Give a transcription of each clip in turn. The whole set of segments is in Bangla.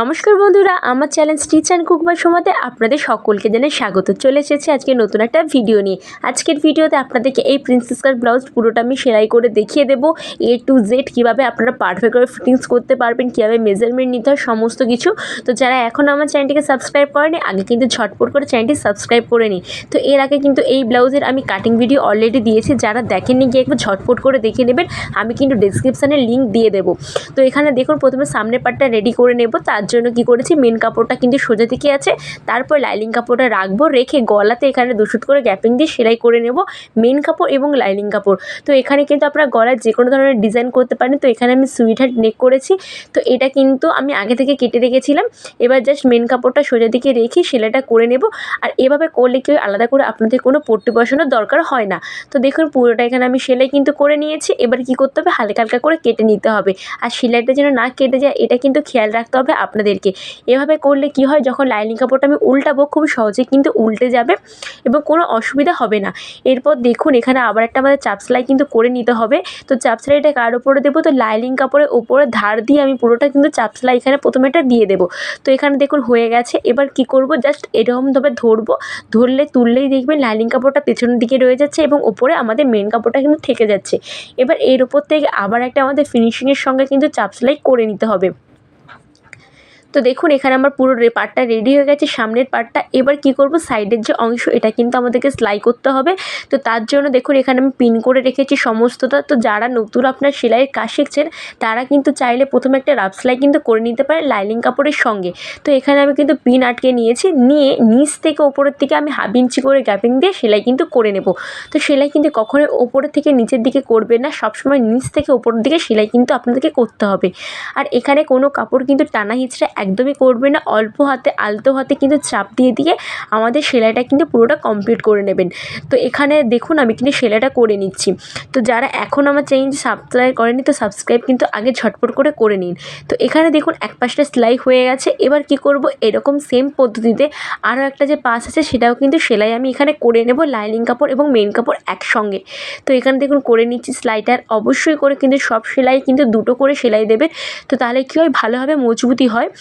নমস্কার বন্ধুরা, আমার channel stitch and cook by সময়তে আপনাদের সকলকে জানাই স্বাগত। চলে এসেছে আজকে নতুন একটা ভিডিও নিয়ে। আজকের ভিডিওতে আপনাদেরকে এই প্রিন্সেস কাট ব্লাউজ পুরোটা আমি সেলাই করে দেখিয়ে দেবো। এ টু জেড কীভাবে আপনারা পারফেক্ট করে ফিটিংস করতে পারবেন, কীভাবে মেজারমেন্ট নিতে হয়, সমস্ত কিছু। তো যারা এখন আমার চ্যানেলটিকে সাবস্ক্রাইব করেনি, আগে কিন্তু ঝটপট করে চ্যানেলটি সাবস্ক্রাইব করে নিই তো এর আগে কিন্তু এই ব্লাউজের আমি কাটিং ভিডিও অলরেডি দিয়েছি। যারা দেখেননি, গিয়ে একবার ঝটপট করে দেখে নেবেন। আমি কিন্তু ডিসক্রিপশানে লিঙ্ক দিয়ে দেবো। তো এখানে দেখুন, প্রথমে সামনের পার্টটা রেডি করে নেব। তার জন্য কি করেছি? মেন কাপড়টা কিন্তু সোজা দিকে আছে। তারপর লাইলিং কাপড়টা রাখব, রেখে গলাতে এখানে দুশুট করে গ্যাপিং দিয়ে সেলাই করে নেব মেন কাপড় এবং লাইলিং কাপড়। তো এখানে কিন্তু আপনারা গলায় যে কোনো ধরনের ডিজাইন করতে পারেন। তো এখানে আমি সুইট হার্ট নেক করেছি। তো এটা কিন্তু আমি আগে থেকে কেটে রেখেছিলাম। এবার জাস্ট মেন কাপড়টা সোজা দিকে রেখে সেলাইটা করে নেব। আর এভাবে করলে কেউ আলাদা করে আপনাদের কোনো পট্টি বসানোর দরকার হয় না। তো দেখুন, পুরোটা এখানে আমি সেলাই কিন্তু করে নিয়েছি। এবার কি করতে হবে? হালকা হালকা করে কেটে নিতে হবে। আর সেলাইটা যেন না কেটে যায়, এটা কিন্তু খেয়াল রাখতে হবে। আপনাদেরকে। এভাবে করলে কি হয়? যখন লাইনিং কাপড়টা আমি উল্টাবো খুব সহজে কিন্তু উল্টে যাবে এবং কোনো অসুবিধা হবে না। এরপর দেখুন, এখানে আবার একটা আমাদের চাপ সেলাই কিন্তু করে নিতে হবে। তো চাপ সেলাইটা কার ওপরে দেবো? তো লাইনিং কাপড়ের ওপরে ধার দিয়ে আমি পুরোটা কিন্তু চাপ সেলাই এখানে প্রথমে একটা দিয়ে দেবো। তো এখানে দেখুন, হয়ে গেছে। এবার কি করব? জাস্ট এরকমভাবে ধরবো। ধরলে, তুললেই দেখবেন লাইনিং কাপড়টা পেছনের দিকে রয়ে যাচ্ছে এবং ওপরে আমাদের মেন কাপড়টা কিন্তু থেকে যাচ্ছে। এবার এর ওপর থেকে আবার একটা আমাদের ফিনিশিংয়ের সঙ্গে কিন্তু চাপ সেলাই করে নিতে হবে। তো দেখুন, এখানে আমার পুরো পার্টটা রেডি হয়ে গেছে। সামনের পার্টটা এবার কি করব? সাইডের যে অংশ, এটা কিন্তু আমাদেরকে সেলাই করতে হবে। তো তার জন্য দেখুন, এখানে আমি পিন করে রেখেছি সমস্তটা। তো যারা নতুন আপনার সেলাইয়ের কাজ শিখছেন, তারা কিন্তু চাইলে প্রথমে একটা রাফ সেলাই কিন্তু করে নিতে পারে লাইলিং কাপড়ের সঙ্গে। তো এখানে আমি কিন্তু পিন আটকে নিয়েছি। নিয়ে নিচ থেকে ওপরের দিকে আমি হাফ ইঞ্চি করে গ্যাপিং দিয়ে সেলাই কিন্তু করে নেব। তো সেলাই কিন্তু কখনোই ওপরের থেকে নিচের দিকে করবেন না। সবসময় নিচ থেকে ওপরের দিকে সেলাই কিন্তু আপনাদেরকে করতে হবে। আর এখানে কোনো কাপড় কিন্তু টানা হিচড়ে একদমই করবে না। অল্প হাতে, আলতো হাতে কিন্তু চাপ দিয়ে দিয়ে আমাদের সেলাইটা কিন্তু পুরোটা কমপ্লিট করে নেবেন। তো এখানে দেখুন আমি কিন্তু সেলাইটা করে নিচ্ছি। তো যারা এখন আমার চ্যানেল সাবস্ক্রাইব করেনি তো সাবস্ক্রাইব কিন্তু আগে ঝটপট করে করে নিন। তো এখানে দেখুন এক পাশটা সেলাই হয়ে গেছে। এবার কি করব? এরকম সেম পদ্ধতিতে আরও একটা যে পাশ আছে সেটাও কিন্তু সেলাই আমি এখানে করে নেব লাইনিং কাপড় এবং মেন কাপড় একসঙ্গে। তো এখানে দেখুন করে নিচ্ছি সেলাইটার অবশ্যই করে কিন্তু সব সেলাই কিন্তু দুটো করে সেলাই দেবে তো তাহলে কী হয়? ভালোভাবে মজবুতি হয়।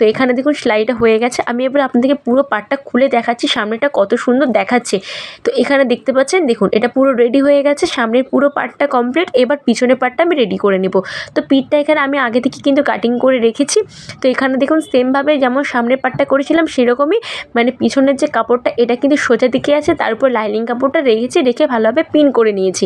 তো এখানে দেখুন সেলাইটা হয়ে গেছে। আমি এবার আপনাদেরকে পুরো পাটটা খুলে দেখাচ্ছি সামনেটা কত সুন্দর দেখাচ্ছে। তো এখানে দেখতে পাচ্ছেন, দেখুন, এটা পুরো রেডি হয়ে গেছে, সামনের পুরো পাটটা কমপ্লিট এবার পিছনের পাটটা আমি রেডি করে নেব। তো পিঠটা এখানে আমি আগে থেকে কিন্তু কাটিং করে রেখেছি। তো এখানে দেখুন সেমভাবে যেমন সামনের পাটটা করেছিলাম, সেরকমই মানে পিছনের যে কাপড়টা, এটা কিন্তু সোজা দিকে আছে তারপর লাইনিং কাপড়টা রেখেছি, রেখে ভালোভাবে পিন করে নিয়েছি।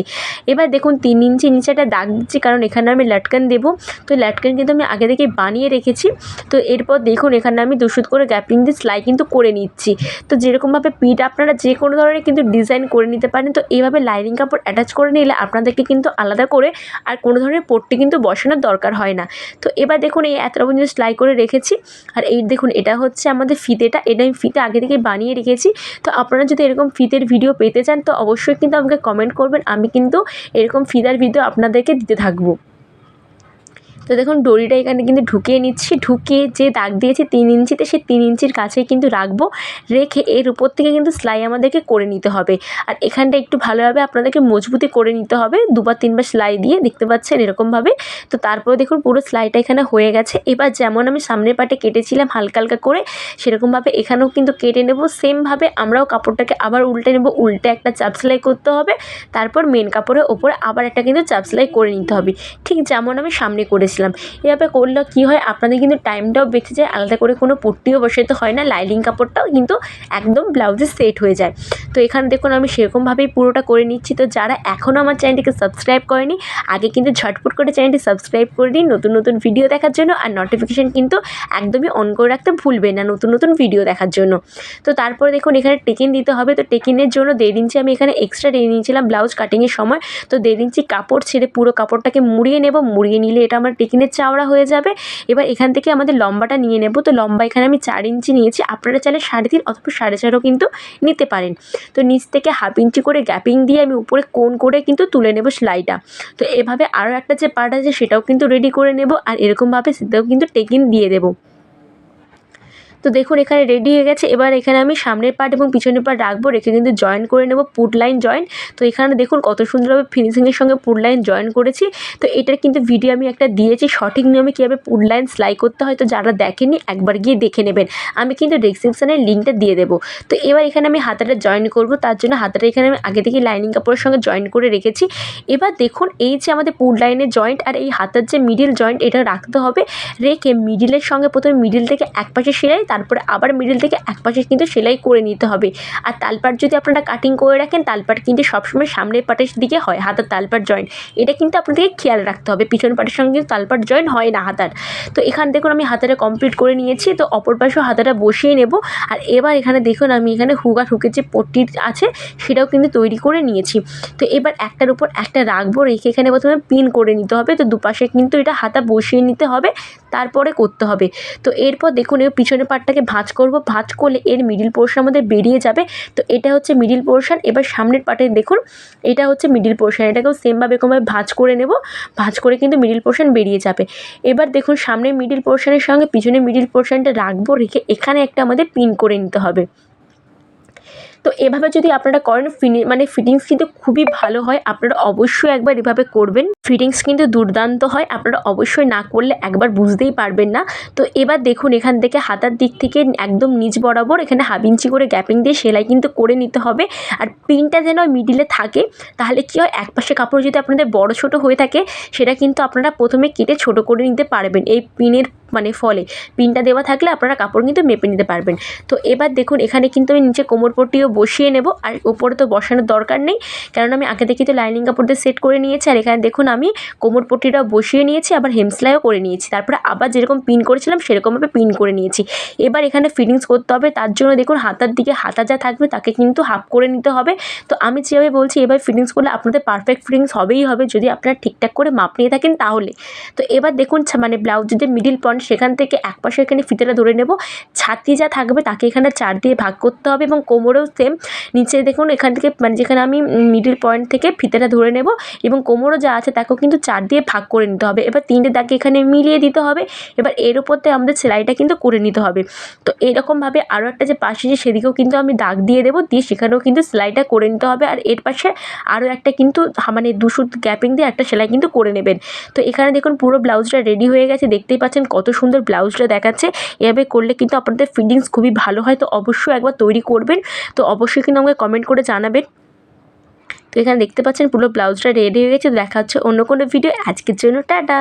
এবার দেখুন, তিন ইঞ্চি নিচে একটা দাগ দিচ্ছি, কারণ এখানে আমি লাটকান দেবো। তো লাটকান কিন্তু আমি আগে থেকে বানিয়ে রেখেছি। তো এরপর দেখুন, এখানে আমি দুশুদ করে গ্যাপিং দিয়ে সেলাই কিন্তু করে নিচ্ছি। তো যেরকমভাবে পিঠ আপনারা যে কোনো ধরনের কিন্তু ডিজাইন করে নিতে পারেন, তো এইভাবে লাইনিং কাপড় অ্যাটাচ করে নিলে আপনাদেরকে কিন্তু আলাদা করে আর কোনো ধরনের পট্টি কিন্তু বসানোর দরকার হয় না। তো এবার দেখুন, এই এতটা পর্যন্ত সেলাই করে রেখেছি। আর এই দেখুন, এটা হচ্ছে আমাদের ফিতেটা এটা আমি ফিতে আগে থেকে বানিয়ে রেখেছি। তো আপনারা যদি এরকম ফিতের ভিডিও পেতে চান, তো অবশ্যই কিন্তু আমাকে কমেন্ট করবেন, আমি কিন্তু এরকম ফিতার ভিডিও আপনাদেরকে দিতে থাকব। তো দেখুন, দড়িটা এখানে কিন্তু ঢুকিয়ে নিচ্ছি। ঢুকিয়ে যে দাগ দিয়েছি তিন ইঞ্চিতে, সেই তিন ইঞ্চির কাছে কিন্তু রাখব। রেখে এর উপর থেকে কিন্তু সেলাই আমাদেরকে করে নিতে হবে। আর এখানটা একটু ভালোভাবে আপনাদেরকে মজবুতি করে নিতে হবে। দুবার, তিনবার সেলাই দিয়ে দেখতে পাচ্ছেন এরকমভাবে। তো তারপরে দেখুন, পুরো সেলাইটা এখানে হয়ে গেছে। এবার যেমন আমি সামনের পাটে কেটেছিলাম হালকা হালকা করে, সেরকমভাবে এখানেও কিন্তু কেটে নেব। সেমভাবে আমরাও কাপড়টাকে আবার উল্টে নেব। উল্টে একটা চাপ সেলাই করতে হবে। তারপর মেন কাপড়ের ওপরে আবার একটা কিন্তু চাপ সেলাই করে নিতে হবে। ঠিক যেমন আমি সামনে করেছি। করেছিলাম এভাবে করলে, কী হয়? আপনাদের কিন্তু টাইমটাও বেঁচে যায়, আলাদা করে কোনো পট্টিও বসাতে হয় না লাইনিং কাপড়টাও কিন্তু একদম ব্লাউজে সেট হয়ে যায়। তো এখানে দেখুন, আমি সেরকমভাবেই পুরোটা করে নিচ্ছি। তো যারা এখনও আমার চ্যানেলটিকে সাবস্ক্রাইব করেনি, আগে কিন্তু ঝটপট করে চ্যানেলটি সাবস্ক্রাইব করে দিন। নতুন নতুন ভিডিও দেখার জন্য আর নোটিফিকেশান কিন্তু একদমই অন করে রাখতে ভুলবেন না নতুন নতুন ভিডিও দেখার জন্য। তো তারপরে দেখুন, এখানে টেকিন দিতে হবে। তো টেকিনের জন্য দেড় ইঞ্চি আমি এখানে এক্সট্রা দিয়ে নিয়েছিলাম ব্লাউজ কাটিংয়ের সময়। তো দেড় ইঞ্চি কাপড় ছেড়ে পুরো কাপড়টাকে মুড়িয়ে নেব। মুড়িয়ে নিলে এটা আমার টেকিনের চাওড়া হয়ে যাবে। এবার এখান থেকে আমাদের লম্বাটা নিয়ে নেব। তো লম্বা এখানে আমি চার ইঞ্চি নিয়েছি। আপনারা চাইলে সাড়ে তিন অথবা সাড়ে চারও কিন্তু নিতে পারেন। তো নিচ থেকে হাফ ইঞ্চি করে গ্যাপিং দিয়ে আমি উপরে কোন করে কিন্তু তুলে নেব সেলাইটা তো এভাবে আরও একটা যে পার্ট আছে সেটাও কিন্তু রেডি করে নেব। আর এরকমভাবে সেটাও কিন্তু টেকিন দিয়ে দেবো। তো দেখুন, এখানে রেডি হয়ে গেছে। এবার এখানে আমি সামনের পার্ট এবং পিছনের পার্ট রাখব, রেখে কিন্তু জয়েন করে নেব পুট লাইন জয়েন তো এখানে দেখুন, কত সুন্দরভাবে ফিনিশিংয়ের সঙ্গে পুট লাইন জয়েন করেছি। তো এটার কিন্তু ভিডিও আমি একটা দিয়েছি, সঠিক নিয়মে কীভাবে পুট লাইন সেলাই করতে হয়, তো যারা দেখেনি, একবার গিয়ে দেখে নেবেন। আমি কিন্তু ডিসক্রিপশানে লিঙ্কটা দিয়ে দেবো। তো এবার এখানে আমি হাতাটা জয়েন করব, তার জন্য হাতাটা এখানে আমি আগে থেকে লাইনিং কাপড়ের সঙ্গে জয়েন করে রেখেছি। এবার দেখুন, এই যে আমাদের পুট লাইনের জয়েন্ট আর এই হাতার যে মিডিল জয়েন্ট এটা রাখতে হবে। রেখে মিডিলের সঙ্গে প্রথমে মিডিল থেকে এক পাশে সেলাই তারপরে আবার মিডিল থেকে এক পাশে কিন্তু সেলাই করে নিতে হবে। আর তালপাট যদি আপনারা কাটিং করে রাখেন, তালপাট কিন্তু সবসময় সামনের পাটের দিকে হয়, হাতার তালপাট জয়েন্ট এটা কিন্তু আপনাদেরকে খেয়াল রাখতে হবে, পিছন পাটের সঙ্গে কিন্তু তালপাট জয়েন্ট হয় না হাতার। তো এখান দেখুন আমি হাতাটা কমপ্লিট করে নিয়েছি, তো অপর পাশেও হাতাটা বসিয়ে নেব। আর এবার এখানে দেখুন আমি এখানে হুক আর হুকের যে পট্টি আছে, সেটাও কিন্তু তৈরি করে নিয়েছি। তো এবার একটার উপর একটা রাখব, রেখে এখানে প্রথমে পিন করে নিতে হবে, তো দুপাশে কিন্তু এটা হাতা বসিয়ে নিতে হবে। তারপরে করতে হবে। তো এরপর দেখুন, এর পিছনের পার্টটাকে ভাঁজ করব। ভাঁজ করলে এর মিডিল পোর্শন আমাদের বেরিয়ে যাবে। তো এটা হচ্ছে মিডিল পোর্শন এবার সামনের পার্টে দেখুন, এটা হচ্ছে মিডিল পোর্শন এটাকেও সেমভাবে এরকমভাবে ভাঁজ করে নেব। ভাঁজ করে কিন্তু মিডিল পোর্শন বেরিয়ে যাবে। এবার দেখুন, সামনের মিডিল পোর্শনের সঙ্গে পিছনের মিডিল পোর্শনটা রাখব রেখে এখানে একটা আমাদের পিন করে নিতে হবে। তো এভাবে যদি আপনারা করেন মানে ফিটিংস কিন্তু খুবই ভালো হয়। আপনারা অবশ্যই একবার এভাবে করবেন। ফিটিংস কিন্তু দুর্দান্ত হয়। আপনারা অবশ্যই না করলে একবার বুঝতেই পারবেন না। তো এবার দেখুন, এখান থেকে হাতার দিক থেকে একদম নিচ বরাবর এখানে হাফ ইঞ্চি করে গ্যাপিং দিয়ে সেলাই কিন্তু করে নিতে হবে। আর পিনটা যেন মিডিলে থাকে, তাহলে কী হয় এক পাশে কাপড় যদি আপনাদের বড় ছোট হয়ে থাকে, সেটা কিন্তু আপনারা প্রথমে কেটে ছোট করে নিতে পারবেন এই পিনের মানে ফলে। পিনটা দেওয়া থাকলে আপনারা কাপড় কিন্তু মেপে নিতে পারবেন। তো এবার দেখুন, এখানে কিন্তু আমি নিচে কোমর পট্টিও বসিয়ে নেব আর উপরে তো বসানোর দরকার নেই। কারণ আমি আগে থেকে তো লাইনিং কাপড় দিয়ে সেট করে নিয়েছি আর এখানে দেখুন আমি কোমর পট্টিটাও বসিয়ে নিয়েছি, আবার হেমসেলাইও করে নিয়েছি। তারপরে আবার যেরকম পিন করেছিলাম সেরকমভাবে পিন করে নিয়েছি। এবার এখানে ফিটিংস করতে হবে, তার জন্য দেখুন হাতার দিকে হাতা যা থাকবে তাকে কিন্তু হাফ করে নিতে হবে। তো আমি যেভাবে বলছি, এবার ফিটিংস করলে আপনাদের পারফেক্ট ফিটিংস হবেই হবে যদি আপনারা ঠিকঠাক করে মাপ নিয়ে থাকেন তাহলে। তো এবার দেখুন মানে ব্লাউজের যে মিডিল পয়েন্ট সেখান থেকে এক পাশে এখানে ফিতেটা ধরে নেব। ছাতি যা থাকবে তাকে এখানে চার দিয়ে ভাগ করতে হবে এবং কোমরেও সেম নিচে দেখুন এখান থেকে মানে যেখানে আমি মিডিল পয়েন্ট থেকে ফিতেটা ধরে নেব এবং কোমরও যা আছে তাকেও কিন্তু চার দিয়ে ভাগ করে নিতে হবে। এবার তিনটে দাগে এখানে মিলিয়ে দিতে হবে। এবার এর উপর দিয়ে আমাদের সেলাইটা কিন্তু করে নিতে হবে। তো এরকমভাবে আরও একটা যে পাশে যে সেদিকেও কিন্তু আমি দাগ দিয়ে দেবো, দিয়ে সেখানেও কিন্তু সেলাইটা করে নিতে হবে। আর এর পাশে আরও একটা কিন্তু মানে দুশো গ্যাপিং দিয়ে একটা সেলাই কিন্তু করে নেবেন। তো এখানে দেখুন পুরো ব্লাউজটা রেডি হয়ে গেছে। দেখতেই পাচ্ছেন কত সুন্দর ব্লাউজটা দেখাচ্ছে। এভাবে করলে কিন্তু আপনাদের ফিটিংস খুবই ভালো হয়, তো অবশ্যই একবার তৈরি করবেন। তো অবশ্যই কিন্তু আমাকে কমেন্ট করে জানাবেন। তো এখানে দেখতে পাচ্ছেন পুরো ব্লাউজটা রেডি হয়ে গেছে, দেখা হচ্ছে অন্য কোনো ভিডিও আজকের জন্য টাটা!